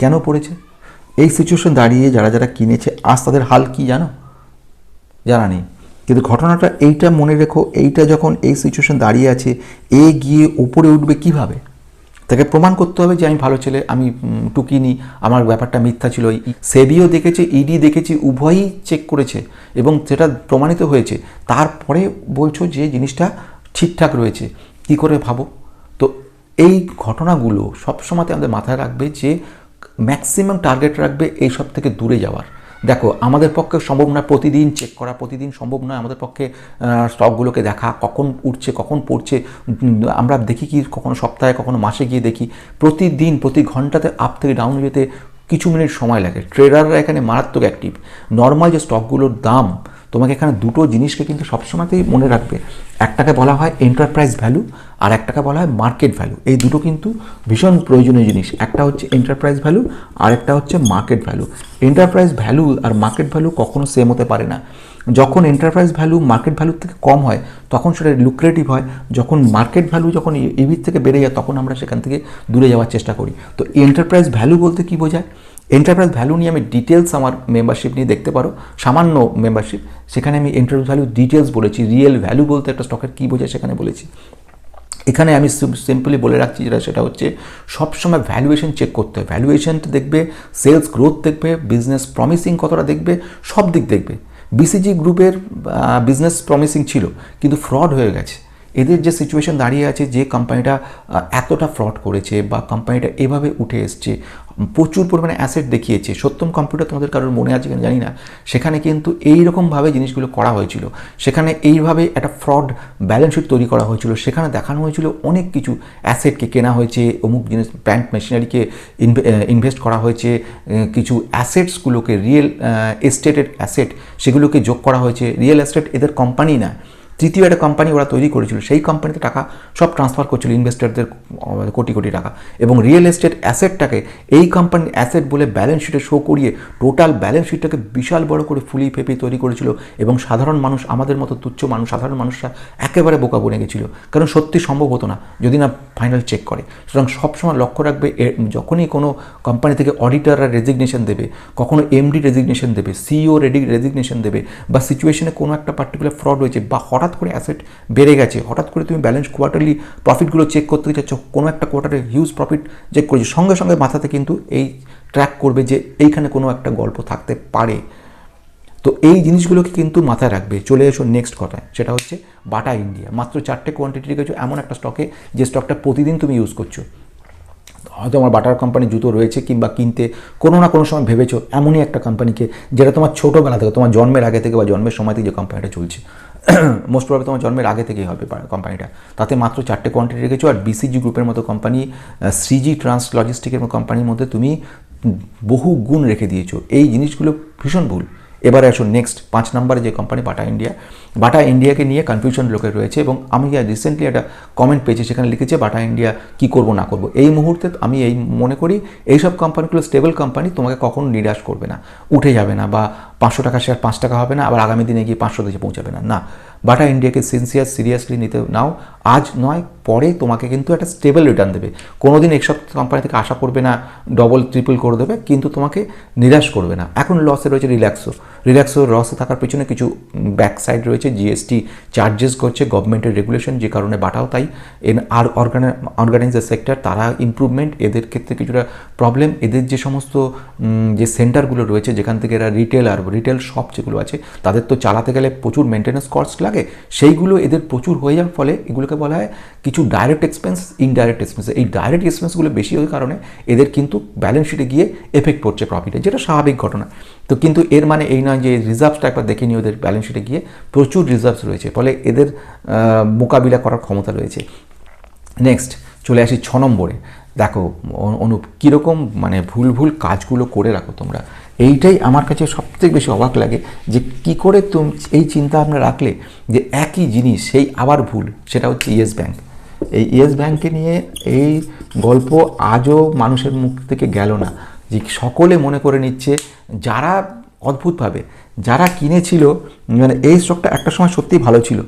কেন পড়েছে? এই সিচুয়েশন দাঁড়িয়ে যারা যারা কিনেছে, আজ তাদের হাল কি জানো? জানা নেই। কিন্তু ঘটনাটা এইটা মনে রেখো, এইটা যখন এই সিচুয়েশন দাঁড়িয়ে আছে, এ গিয়ে উপরে উঠবে কীভাবে? তাকে প্রমাণ করতে হবে যে আমি ভালো ছেলে, আমি টুকিনি, আমার ব্যাপারটা মিথ্যা ছিল। সেবিও দেখেছে ইডি দেখেছি, উভয়ই চেক করেছে এবং সেটা প্রমাণিত হয়েছে। তারপরে বলছো যে জিনিসটা ঠিকঠাক রয়েছে। কি করে ভাবো? তো এই ঘটনাগুলো সবসময় আমাদের মাথায় রাখবে যে ম্যাক্সিমাম টার্গেট রাখবে এই সব থেকে দূরে যাওয়ার। দেখো, আমাদের পক্ষে সম্ভব না প্রতিদিন চেক করা, প্রতিদিন সম্ভব নয় আমাদের পক্ষে স্টকগুলোকে দেখা, কখন উঠছে, কখন পড়ছে আমরা দেখি কি, কখনো সপ্তাহে, কখনো মাসে গিয়ে দেখি। প্রতিদিন, প্রতি ঘন্টাতে আপ থেকে ডাউন যেতে কিছু মিনিট সময় লাগে। ট্রেডাররা এখানে মারাত্মক অ্যাক্টিভ নর্মাল যে স্টকগুলোর দাম তোমাকে এখানে দুটো জিনিসকে কিন্তু সবসময়তেই মনে রাখবে। একটাকে বলা হয় এন্টারপ্রাইজ ভ্যালু আর একটাকে বলা হয় মার্কেট ভ্যালু এই দুটো কিন্তু ভীষণ প্রয়োজনীয় জিনিস। একটা হচ্ছে এন্টারপ্রাইজ ভ্যালু আর একটা হচ্ছে মার্কেট ভ্যালু এন্টারপ্রাইজ ভ্যালু আর মার্কেট ভ্যালু কখনো সেম হতে পারে না। যখন এন্টারপ্রাইজ ভ্যালু মার্কেট ভ্যালুর থেকে কম হয়, তখন সেটা লুক্রেটিভ হয়। যখন মার্কেট ভ্যালু যখন ইভির থেকে বেড়ে যায়, তখন আমরা সেখান থেকে দূরে যাওয়ার চেষ্টা করি। তো এন্টারপ্রাইজ ভ্যালু বলতে কী বোঝায়? এন্টারপ্রাইজ ভ্যালু নিয়ে আমি ডিটেলস আমার মেম্বারশিপ নিয়ে দেখতে পারো। সামান্য মেম্বারশিপ সেখানে আমি এন্টারপ্রাইজ ভ্যালু ডিটেলস বলেছি রিয়েল ভ্যালু বলতে একটা স্টকের কী বোঝায় সেখানে বলেছি। এখানে আমি সিম্পলি বলে রাখছি যেটা, সেটা হচ্ছে সবসময় ভ্যালুয়েশন চেক করতে হয়। ভ্যালুয়েশনটা দেখবে সেলস গ্রোথ দেখবে বিজনেস প্রমিসিং কতটা দেখবে, সব দিক দেখবে। বিসিজি গ্রুপের বিজনেস প্রমিসিং ছিল, কিন্তু ফ্রড হয়ে গেছে। এদের যে সিচুয়েশন দাঁড়িয়ে আছে, যে কোম্পানিটা এতটা ফ্রড করেছে বা কোম্পানিটা এভাবে উঠে এসছে, প্রচুর পরিমাণে অ্যাসেট দেখিয়েছে, সত্যম কম্পিউটার তোমাদের কারোর মনে আছে কিনা জানি না, সেখানে কিন্তু এই রকমভাবে জিনিসগুলো করা হয়েছিল। সেখানে এইভাবে একটা ফ্রড ব্যালেন্স শিট তৈরি করা হয়েছিল, সেখানে দেখানো হয়েছিল অনেক কিছু অ্যাসেটকে কেনা হয়েছে, অমুক জিনিস প্ল্যান্ট মেশিনারিকে ইনভেস্ট করা হয়েছে কিছু অ্যাসেটসগুলোকে রিয়েল এস্টেটের অ্যাসেট সেগুলোকে যোগ করা হয়েছে রিয়েল এস্টেট এদের কোম্পানি না। তৃতীয় একটা কোম্পানি ওরা তৈরি করেছিল, সেই কোম্পানিতে টাকা সব ট্রান্সফার করছিল ইনভেস্টরদের কোটি কোটি টাকা। এবং রিয়েল এস্টেট অ্যাসেটটাকে এই কোম্পানির অ্যাসেট বলে ব্যালেন্স শিটে শো করিয়ে টোটাল ব্যালেন্স শিটটাকে বিশাল বড় করে ফুলি ফেপে তৈরি করেছিল। এবং সাধারণ মানুষ, আমাদের মতো তুচ্ছ মানুষ, সাধারণ মানুষরা একেবারে বোকা বনে গেছিল। কারণ সত্যি সম্ভব হতো না, যদি না ফাইনাল চেক করে। সুতরাং সবসময় লক্ষ্য রাখবে যখনই কোনো কোম্পানি থেকে অডিটাররা রেজিগনেশন দেবে, কখনো এমডি রেজিগনেশন দেবে সিইও রেডি রেজিগনেশন দেবে, বা সিচুয়েশনে কোনো একটা পার্টিকুলার ফ্রড হয়েছে, বা হঠাৎ করে অ্যাসেট বেড়ে গেছে, হঠাৎ করে তুমি ব্যালেন্স কোয়ার্টারলি প্রফিটগুলো চেক করতে চাচ্ছ, কোনো একটা কোয়ার্টারে হিউজ প্রফিট চেক করেছে, সঙ্গে সঙ্গে মাথাতে কিন্তু এই ট্র্যাক করবে যে এইখানে কোনো একটা গল্প থাকতে পারে। তো এই জিনিসগুলোকে কিন্তু মাথায় রাখবে। চলে এসো নেক্সট কথায়, সেটা হচ্ছে বাটা ইন্ডিয়া মাত্র চারটে কোয়ান্টিটি রেখেছো, এমন একটা স্টকে যে স্টকটা প্রতিদিন তুমি ইউজ করছ। হয়তো আমার বাটার কোম্পানি জুতো রয়েছে কিংবা কিনতে কোনো না কোনো সময় ভেবেছো এমনই একটা কোম্পানিকে যেটা তোমার ছোটোবেলা থেকে, তোমার জন্মের আগে থেকে বা জন্মের সময় থেকে যে কোম্পানিটা চলছে। মোস্ট প্রবলি তোমার জন্মের আগে থেকেই হবে কোম্পানিটা। তাতে মাত্র চারটে কোয়ান্টিটি রেখেছো আর বিসিজি গ্রুপের মতো কোম্পানি শ্রীজি ট্রান্স লজিস্টিকের কোম্পানির মধ্যে তুমি বহু গুণ রেখে দিয়েছ। এই জিনিসগুলো ভীষণ ভুল। এবারে আসো নেক্সট পাঁচ নম্বরে যে কোম্পানি বাটা ইন্ডিয়া বাটা ইন্ডিয়াকে নিয়ে কনফিউশন লোকের রয়েছে এবং আমি রিসেন্টলি একটা কমেন্ট পেয়েছি সেখানে লিখেছে বাটা ইন্ডিয়া কি করব, না করব। এই মুহূর্তে আমি এই মনে করি এইসব কোম্পানিগুলো স্টেবল কোম্পানি তোমাকে কখনো নিরাশ করবে না। উঠে যাবে না বা পাঁচশো টাকা শেয়ার পাঁচ টাকা হবে না, আবার আগামী দিনে গিয়ে পাঁচশো দেশে পৌঁছাবে না। না বাটা ইন্ডিয়াকে সিনসিয়ার সিরিয়াসলি নিতে নাও। আজ নয়, পরে তোমাকে কিন্তু একটা স্টেবল রিটার্ন দেবে। কোনো কোনোদিন এইসব কোম্পানি থেকে আশা করবে না ডবল ট্রিপল করে দেবে, কিন্তু তোমাকে নিরাশ করবে না। এখন লসে রয়েছে রিল্যাক্সো রিল্যাক্সো লসে থাকার পিছনে কিছু ব্যাক সাইড রয়েছে জিএসটি চার্জেস করছে গভর্নমেন্টের রেগুলেশন যে কারণে বাটাও তাই। এন আর অর্গানাইজার সেক্টর তারা ইমপ্রুভমেন্ট এদের ক্ষেত্রে কিছুটা প্রবলেম এদের যে সমস্ত যে সেন্টারগুলো রয়েছে, যেখান থেকে এরা রিটেল আর রিটেল শপ যেগুলো আছে, তাদের তো চালাতে গেলে প্রচুর মেনটেন্যান্স কস্ট লাগে। সেইগুলো এদের প্রচুর হয়ে যাওয়ার ফলে এগুলোকে বলা হয় কিছু ডাইরেক্ট এক্সপেন্স ইনডাইরেক্ট এক্সপেন্স এই ডাইরেক্ট এক্সপেন্সগুলো বেশি হওয়ার কারণে এদের কিন্তু ব্যালেন্স শিটে গিয়ে এফেক্ট পড়ছে প্রফিটে যেটা স্বাভাবিক ঘটনা। তো কিন্তু এর মানে এই নয় যে রিজার্ভসটা একবার দেখে নিই ওদের ব্যালেন্স শিটে গিয়ে প্রচুর রিজার্ভস রয়েছে, ফলে এদের মোকাবিলা করার ক্ষমতা রয়েছে। নেক্সট চলে আসি ছ নম্বরে। দেখো অনুপ, কীরকম মানে ভুল ভুল কাজগুলো করে রাখো তোমরা। এইটাই আমার কাছে সবথেকে বেশি অবাক লাগে যে কি করে তুমি এই চিন্তা ভাবনা রাখলে যে একই জিনিস, সেই আবার ভুল, সেটা হচ্ছে ইয়েস ব্যাংক। এই ইয়েস ব্যাংকে নিয়ে এই গল্প আজও মানুষের মুখ থেকে গেল না। যে সকলে মনে করে নিচ্ছে, যারা অদ্ভুতভাবে। যারা কিনেছিল মানে এই স্টকটা একটা সময় সত্যিই ভালো ছিল।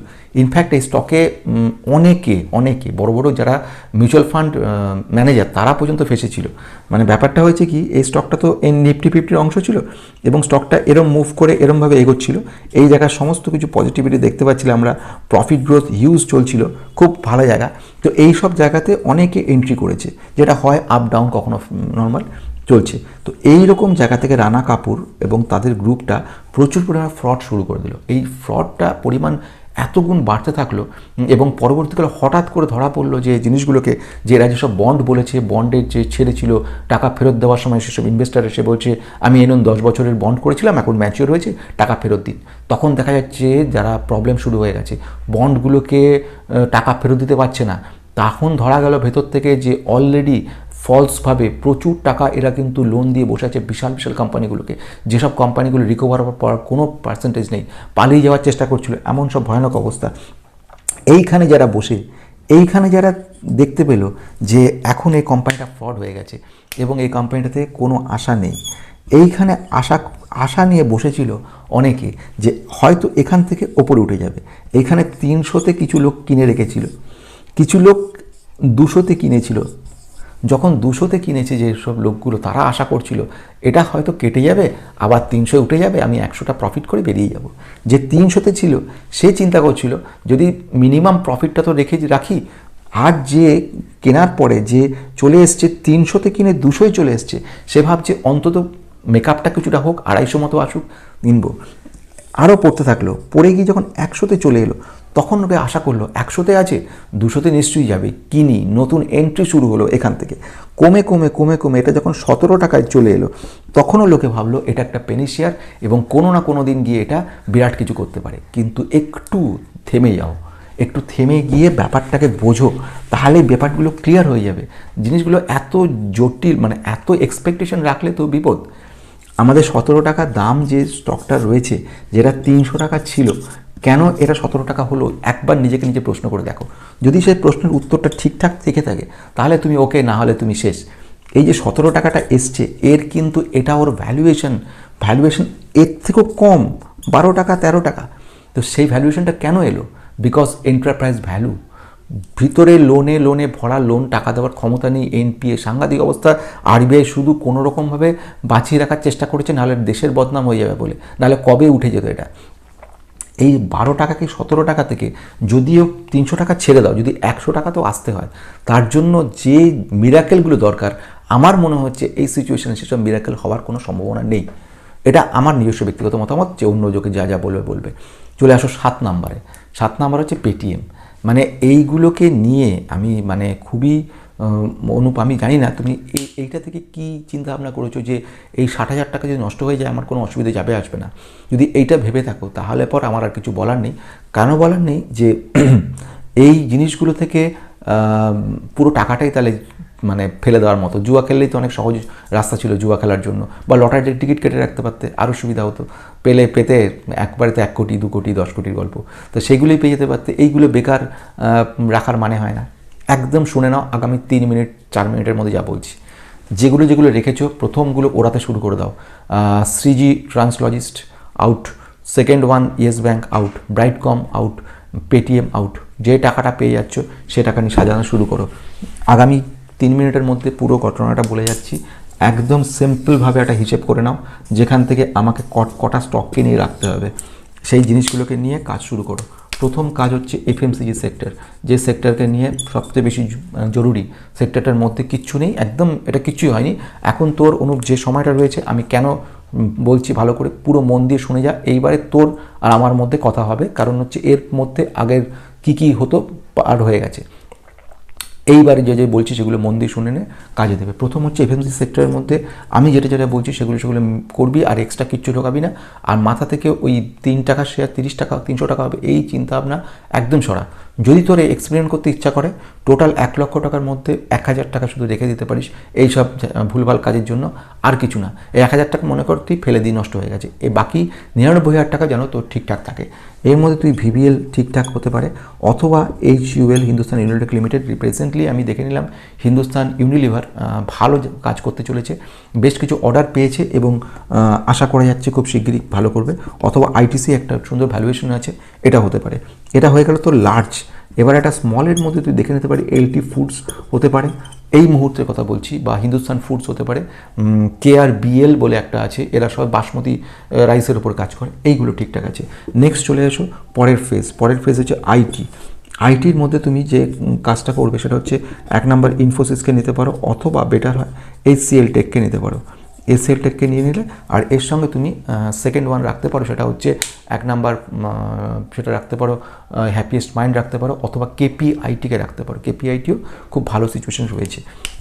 ইনফ্যাক্ট এই স্টকে অনেকে অনেকে, বড় বড় যারা মিউচুয়াল ফান্ড ম্যানেজার তারা পর্যন্ত ফেসেছিল। মানে ব্যাপারটা হয়েছে কি, এই স্টকটা তো এই নিফটি ফিফটির অংশ ছিল এবং স্টকটা এরম মুভ করে এরমভাবে এগোচ্ছিল। এই জায়গায় সমস্ত কিছু পজিটিভিটি দেখতে পাচ্ছিলাম আমরা। প্রফিট গ্রোথ হিউজ চলছিল, খুব ভালো জায়গা। তো এই সব জায়গাতে অনেকে এন্ট্রি করেছে, যেটা হয় আপ ডাউন কখনো নর্মাল চলছে। তো এই রকম জায়গা থেকে রানা কাপুর এবং তাদের গ্রুপটা প্রচুর পরিমাণে ফ্রড শুরু করে দিল। এই ফ্রডটা পরিমাণ এত গুণ বাড়তে থাকল এবং পরবর্তীকালে হঠাৎ করে ধরা পড়ল যে জিনিসগুলোকে যে এরা যেসব বন্ড বলেছে, বন্ডের যে ছেড়ে ছিল, টাকা ফেরত দেওয়ার সময় সেসব ইনভেস্টার এসে বলছে, আমি এনুন দশ বছরের বন্ড করেছিলাম, এখন ম্যাচিওর হয়েছে, টাকা ফেরত দিন। তখন দেখা যাচ্ছে যারা প্রবলেম শুরু হয়ে গেছে, বন্ডগুলোকে টাকা ফেরত দিতে পারছে না। তখন ধরা গেল ভেতর থেকে যে অলরেডি ফলসভাবে প্রচুর টাকা এরা কিন্তু লোন দিয়ে বসে আছে বিশাল বিশাল কোম্পানিগুলোকে। যেসব কোম্পানিগুলো রিকভার পাওয়ার কোনো পার্সেন্টেজ নেই, পালিয়ে যাওয়ার চেষ্টা করছিল, এমন সব ভয়ানক অবস্থা। এইখানে যারা বসে, এইখানে যারা দেখতে পেল যে এখন এই কোম্পানিটা ফ্রড হয়ে গেছে এবং এই কোম্পানিটাতে কোনো আশা নেই, এইখানে আশা আশা নিয়ে বসেছিল অনেকে যে হয়তো এখান থেকে ওপরে উঠে যাবে। এইখানে তিনশোতে কিছু লোক কিনে রেখেছিল, কিছু লোক দুশোতে কিনেছিল যখন দুশোতে কিনেছে যে সব লোকগুলো, তারা আশা করছিল, এটা হয়তো কেটে যাবে, আবার তিনশো উঠে যাবে, আমি একশোটা প্রফিট করে বেরিয়ে যাব। যে তিনশোতে ছিল, সে চিন্তা করছিল, যদি মিনিমাম প্রফিটটা তো রেখে রাখি, আর যে কেনার পরে যে চলে এসছে, তিনশোতে কিনে দুশোয় চলে এসছে, সে ভাবছে অন্তত মেকআপটা কিছুটা হোক, আড়াইশো মতো আসুক, কিনবো। আরও পড়তে থাকল, পড়ে গিয়ে যখন একশোতে চলে এলো তখন ওকে আশা করল, একশোতে আছে, দুশোতে নিশ্চয়ই যাবে। কিনি, নতুন এন্ট্রি শুরু হলো এখান থেকে। কমে কমে কমে কমে এটা যখন সতেরো টাকায় চলে এলো, তখনও লোকে ভাবলো, এটা একটা পেনি শেয়ার এবং কোনো না কোনো দিন গিয়ে এটা বিরাট কিছু করতে পারে। কিন্তু একটু থেমে যাও, একটু থেমে গিয়ে ব্যাপারটাকে বোঝো, তাহলে ব্যাপারগুলো ক্লিয়ার হয়ে যাবে। জিনিসগুলো এত জটিল মানে এত এক্সপেকটেশন রাখলে তো বিপদ। আমাদের সতেরো টাকা দাম যে স্টকটা রয়েছে, যেটা তিনশো টাকা ছিল, কেন এটা সতেরো টাকা হলো? একবার নিজেকে নিজে প্রশ্ন করে দেখো। যদি সেই প্রশ্নের উত্তরটা ঠিকঠাক থেকে থাকে, তাহলে তুমি ওকে, না হলে তুমি শেষ। এই যে সতেরো টাকাটা এসছে, এর কিন্তু এটা ওর ভ্যালুয়েশন ভ্যালুয়েশন এর থেকেও কম, বারো টাকা, তেরো টাকা। তো সেই ভ্যালুয়েশনটা কেন এলো? বিকজ এন্টারপ্রাইজ ভ্যালু ভিতরে লোনে লোনে ভরা লোন টাকা দেওয়ার ক্ষমতা নেই এনপিএ সাংঘাতিক অবস্থা। আরবিআই শুধু কোনো রকমভাবে বাঁচিয়ে রাখার চেষ্টা করেছে, নাহলে দেশের বদনাম হয়ে যাবে বলে। নাহলে কবে উঠে যেত এটা? এই বারো টাকা কি সতেরো টাকা থেকে যদিও তিনশো টাকা ছেড়ে দাও, যদি একশো টাকা তো আসতে হয়, তার জন্য যে মিরাকেলগুলো দরকার, আমার মনে হচ্ছে এই সিচুয়েশানে সেসব মিরাকেল হওয়ার কোনো সম্ভাবনা নেই। এটা আমার নিজস্ব ব্যক্তিগত মতামত, যে অন্য যোগে যা যা বলবে বলবে। চলে আসো সাত নাম্বারে। সাত নাম্বার হচ্ছে পেটিএম মানে এইগুলোকে নিয়ে আমি মানে খুবই অনুপ, আমি জানি না, তুমি এই, এইটা থেকে কি চিন্তা ভাবনা করেছ যে এই ষাট হাজার টাকা যদি নষ্ট হয়ে যায়, আমার কোনো অসুবিধা যাবে, আসবে না? যদি এইটা ভেবে থাকো, তাহলে পর আমার আর কিছু বলার নেই। কেন বলার নেই যে এই জিনিসগুলো থেকে পুরো টাকাটাই তাহলে মানে ফেলে দেওয়ার মতো। জুয়া খেললেই তো অনেক সহজ রাস্তা ছিল জুয়া খেলার জন্য। বা লটারির টিকিট কেটে রাখতে পারতে আরও সুবিধা হতো। পেলে পেতে একবারে তো এক কোটি, দু কোটি, দশ কোটির গল্প। তো সেগুলোই পেয়ে যেতে পারতে। এইগুলো বেকার রাখার মানে হয় না। একদম শুনে নাও, আগামী তিন মিনিট, চার মিনিটের মধ্যে যা বলছি। যেগুলো যেগুলো রেখেছো, প্রথমগুলো ওড়াতে শুরু করে দাও। Shreeji translogist, out. Second one, Yes Bank out. Brightcom, out. Paytm, out. যে টাকাটা পেয়ে যাচ্ছ, সে টাকা নিয়ে সাজানো শুরু করো। আগামী তিন মিনিটের মধ্যে পুরো ঘটনাটা বলে যাচ্ছি। একদম সিম্পলভাবে একটা হিসেব করে নাও, যেখান থেকে আমাকে কট, কটা স্টককে নিয়ে রাখতে হবে। সেই জিনিসগুলোকে নিয়ে কাজ শুরু করো। প্রথম কাজ হচ্ছে এফএমসিজি সেক্টর যে সেক্টরকে নিয়ে সবচেয়ে বেশি জরুরি সেক্টরটার মধ্যে কিচ্ছু নেই, একদম এটা কিচ্ছুই হয়নি। এখন তোর অনুপ যে সময়টা রয়েছে, আমি কেন বলছি ভালো করে পুরো মন দিয়ে শুনে যা, এইবারে তোর আর আমার মধ্যে কথা হবে। কারণ হচ্ছে এর মধ্যে আগের কি কি হতো, পার হয়ে গেছে। এইবারে যে যে বলছি সেগুলো মন দিয়ে শুনে নে, কাজে দেবে। প্রথম হচ্ছে এফএমসি সেক্টরের মধ্যে আমি যেটা যেটা বলছি সেগুলো সেগুলো করবি, আর এক্সট্রা কিচ্ছু ঢোকাবি না। আর মাথা থেকে ওই তিন টাকা শেয়ার তিরিশ টাকা, তিনশো টাকা হবে, এই চিন্তা ভাবনা একদম সরা। যদি তোর এক্সপেরিমেন্ট করতে ইচ্ছা করে টোটাল এক লক্ষ টাকার মধ্যে এক হাজার টাকা শুধু রেখে দিতে পারিস। এই সব ভুলভাল কাজের জন্য আর কিছু না। এই এক হাজার টাকা মনে কর তুই ফেলে দিয়ে নষ্ট হয়ে গেছে। এই বাকি নিরানব্বই হাজার টাকা যেন তোর ঠিকঠাক থাকে। এর মধ্যে তুই ভিভিএল ঠিকঠাক হতে পারে, অথবা H UL Hindustan Unitech limited রিপ্রেজেন্টলি আমি দেখে নিলাম হিন্দুস্তান ইউনিলিভার ভালো কাজ করতে চলেছে, বেশ কিছু অর্ডার পেয়েছে এবং আশা করা যাচ্ছে খুব শিগগিরই ভালো করবে। অথবা আইটিসি একটা সুন্দর ভ্যালুয়েশন আছে এটা হতে পারে। এটা হয়ে গেল তো লার্জ এবার একটা স্মলের মধ্যে তুই দেখে নিতে পারি এলটি ফুডস হতে পারে। এই মুহূর্তের কথা বলছি, বা হিন্দুস্তান ফুডস হতে পারে। কে আর বিএল বলে একটা আছে, এরা সব বাসমতি রাইসের উপর কাজ করে। এইগুলো ঠিকঠাক আছে। নেক্সট চলে আসো পরের ফেজ পরের ফেজ হচ্ছে আইটি আইটির মধ্যে তুমি যে কাজটা করবে সেটা হচ্ছে এক নাম্বার ইনফোসিসকে নিতে পারো, অথবা বেটার হয় এইচসিএল টেককে নিতে পারো। এসএল টেককে নিয়ে নিলে, আর এর সঙ্গে তুমি সেকেন্ড ওয়ান রাখতে পারো, সেটা হচ্ছে এক নাম্বার সেটা রাখতে পারো হ্যাপিয়েস্ট মাইন্ড রাখতে পারো, অথবা কেপিআইটিকে রাখতে পারো। কেপিআইটিও খুব ভালো সিচুয়েশন রয়েছে।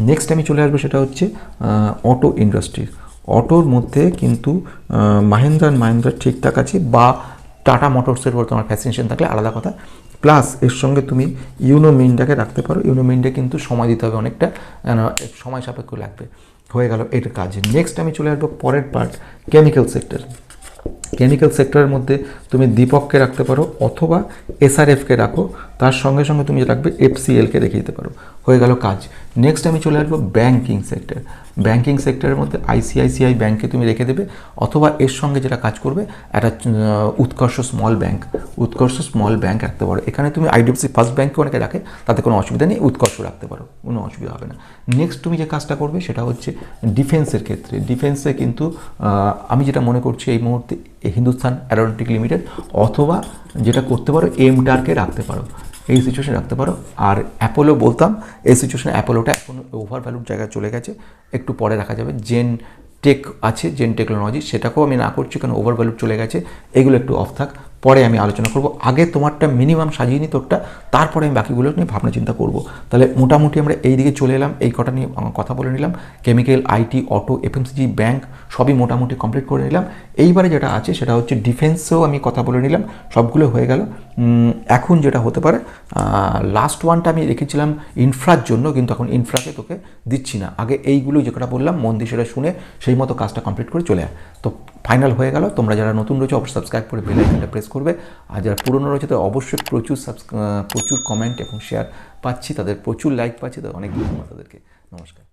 নেক্সট আমি চলে আসব, সেটা হচ্ছে অটো ইন্ডাস্ট্রি অটোর মধ্যে কিন্তু মাহেন্দ্র অ্যান্ড মাহেন্দ্র ঠিকঠাক আছে, বা টাটা মোটরসের উপর তোমার ফ্যাসিনেশন থাকলে আলাদা কথা। প্লাস এর সঙ্গে তুমি ইউনো মিনটাকে রাখতে পারো। ইউনো মিনটা কিন্তু সময় দিতে হবে অনেকটা সময় সাপেক্ষ লাগবে। হয়ে গেল এটা কাজ। নেক্সট আমি চলে আসব পরের পার্ট কেমিক্যাল সেক্টর কেমিক্যাল সেক্টরের মধ্যে তুমি দীপককে রাখতে পারো অথবা এসআরএফকে রাখো, তার সঙ্গে সঙ্গে তুমি রাখবে এফসিএলকে রেখে দিতে পারো। হয়ে গেল কাজ। নেক্সট আমি চলে আসব ব্যাঙ্কিং সেক্টর ব্যাঙ্কিং সেক্টরের মধ্যে আইসিআইসিআই ব্যাঙ্কে তুমি রেখে দেবে, অথবা এর সঙ্গে যেটা কাজ করবে, একটা Utkarsh small bank Utkarsh small bank রাখতে পারো। এখানে তুমি আইডিএফসি ফার্স্ট ব্যাঙ্কে অনেকে রাখে, তাতে কোনো অসুবিধা নেই, উৎকর্ষ রাখতে পারো, কোনো অসুবিধা হবে না। নেক্সট তুমি যে কাজটা করবে, সেটা হচ্ছে ডিফেন্সের ক্ষেত্রে। ডিফেন্সে কিন্তু আমি যেটা মনে করছি এই মুহূর্তে হিন্দুস্তান অ্যারোনটিক লিমিটেড, অথবা যেটা করতে পারো এমটারকে রাখতে পারো। এই সিচুয়েশন রাখতে পারো। আর অ্যাপোলো বলতাম, এই সিচুয়েশনে অ্যাপোলোটা এখন ওভার ভ্যালুর জায়গায় চলে গেছে। একটু পরে রাখা যাবে। জেন টেক আছে জেন টেকনোলজি সেটাকেও আমি না করছি কারণ ওভার ভ্যালু চলে গেছে। এগুলো একটু অফ থাক। পরে আমি আলোচনা করব। আগে তোমারটা মিনিমাম সাজিয়ে নিই তোরটা, তারপরে আমি বাকিগুলো নিয়ে ভাবনা চিন্তা করব। তাহলে মোটামুটি আমরা এই দিকে চলে এলাম, এই কটা নিয়ে কথা বলে নিলাম। Chemical IT auto FMCG bank সবই মোটামুটি কমপ্লিট করে নিলাম। এইবারে যেটা আছে সেটা হচ্ছে ডিফেন্সেও আমি কথা বলে নিলাম, সবগুলো হয়ে গেল। এখন যেটা হতে পারে লাস্ট ওয়ানটা আমি রেখেছিলাম ইনফ্রার জন্য, কিন্তু এখন ইনফ্রাকে তোকে দিচ্ছি না। আগে এইগুলো যে কটা বললাম, মন দিয়ে সেটা শুনে সেই মতো কাজটা কমপ্লিট করে চলে আয়। তো ফাইনাল হয়ে গেল। তোমরা যারা নতুন রয়েছে, অবশ্যই সাবস্ক্রাইব করে বেল আইকনটা প্রেস করবে। আর যারা পুরনো রয়েছে, তাদের অবশ্যই প্রচুর প্রচুর কমেন্ট এবং শেয়ার পাচ্ছি। তাদের প্রচুর লাইক পাচ্ছি। তাদের অনেক ধন্যবাদ তাদেরকে। নমস্কার।